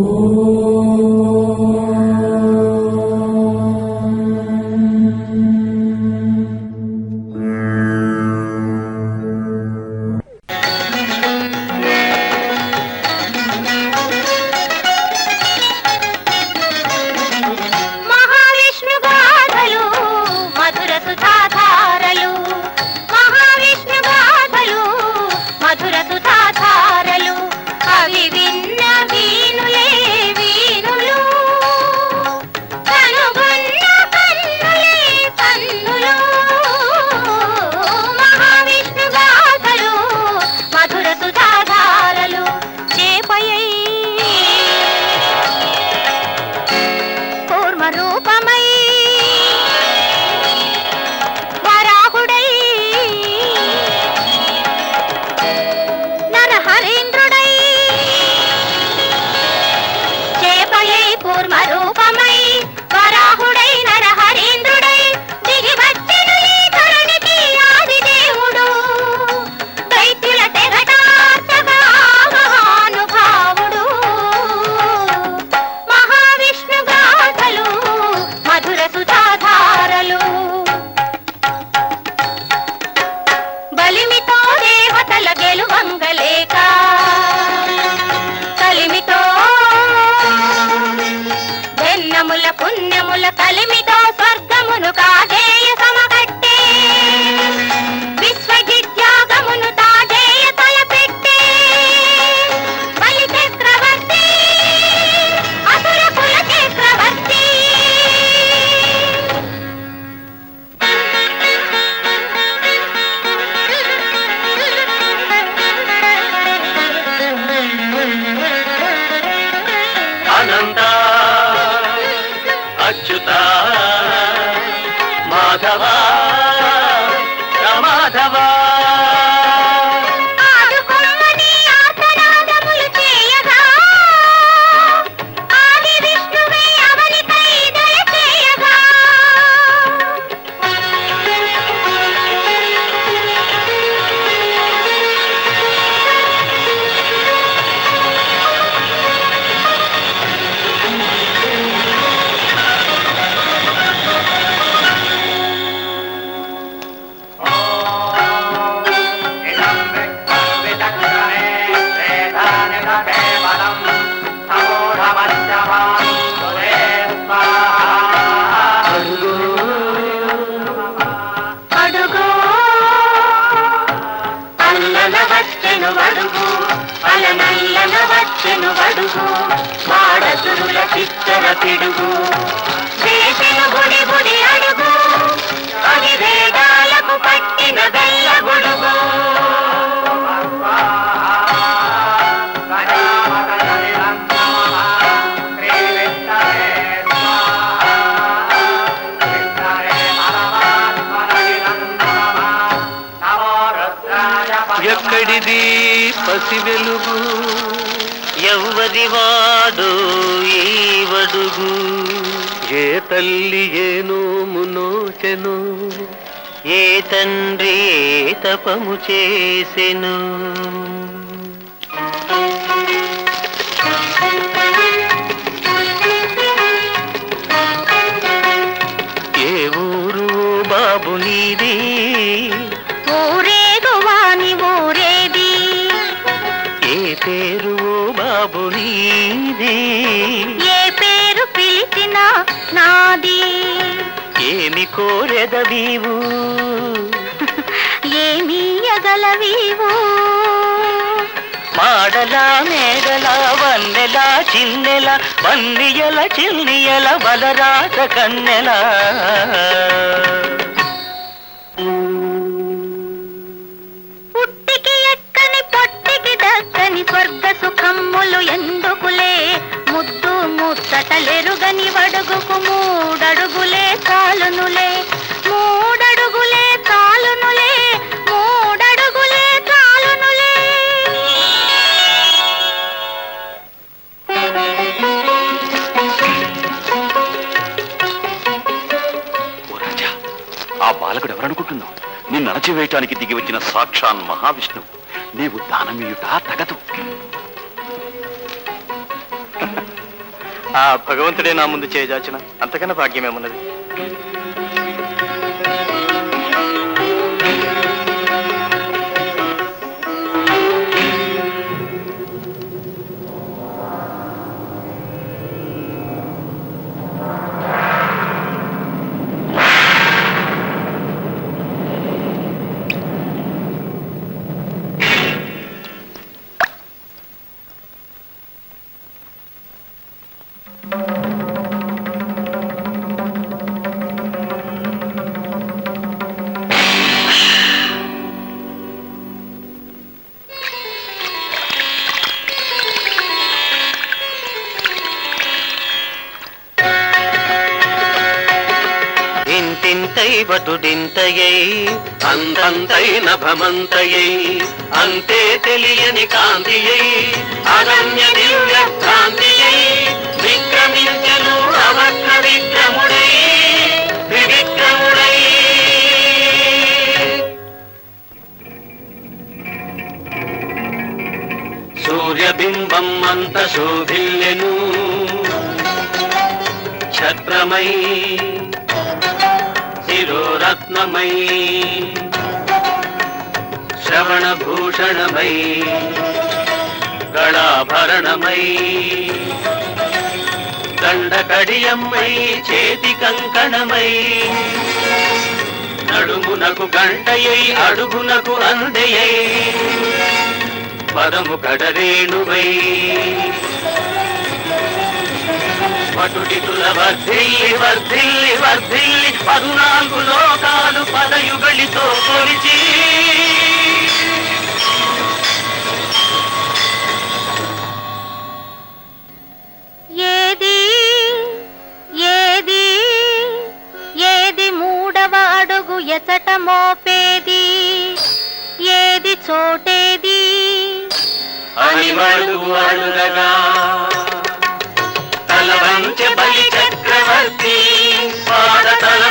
Oh. ఎక్కడిది పసి వెలుగు? ఎవ్వరివాడు ఈవడుగు ఏ తల్లి ఏనో మునోచెను ఏ తండ్రి ఏ తపము చేసెను? బాబు నీదే. ఏ పేరు పిలిచినా నాది. ఏమి కోరెదవీవు? ఏమీ ఎగలవీవు? మాడలా మేడలా వన్నెలా చిన్నెల వందియల చిల్లియల బలరాత కన్నెలా. చేయటానికి దిగి వచ్చిన సాక్షాన్ మహావిష్ణువు. నీవు దానమీయుట తగదు. ఆ భగవంతుడే నా ముందు చేయజాచిన అంతకన్నా భాగ్యమేమున్నది? ఇంతింతై అంతంతైన భమంతయై అంతే తెలియని కాంతియై అనన్య దివ్య కాంతియై విక్రమించను అవక్ర విక్రముడై త్రివిక్రముడై సూర్యబింబం అంత శోభిల్లెను ఛత్రమై శిరోరత్నమై శ్రవణభూషణమై కళాభరణమై దండకడియమ్మై చేతి కంకణమై నడుమునకు గంటయై అడుగునకు అందెయై పదము కడరేణువై పటుడితుల వర్ధిల్లి వర్ధిల్లి వర్ధిల్లి పదునాలుగు కొలిచి ఏది ఏది ఏది మూడవ అడుగు ఎచట మోపేది? ఏది చోటేది? అని అడుగు అడుగగా. తల వంచె బలి చక్రవర్తి పాదతల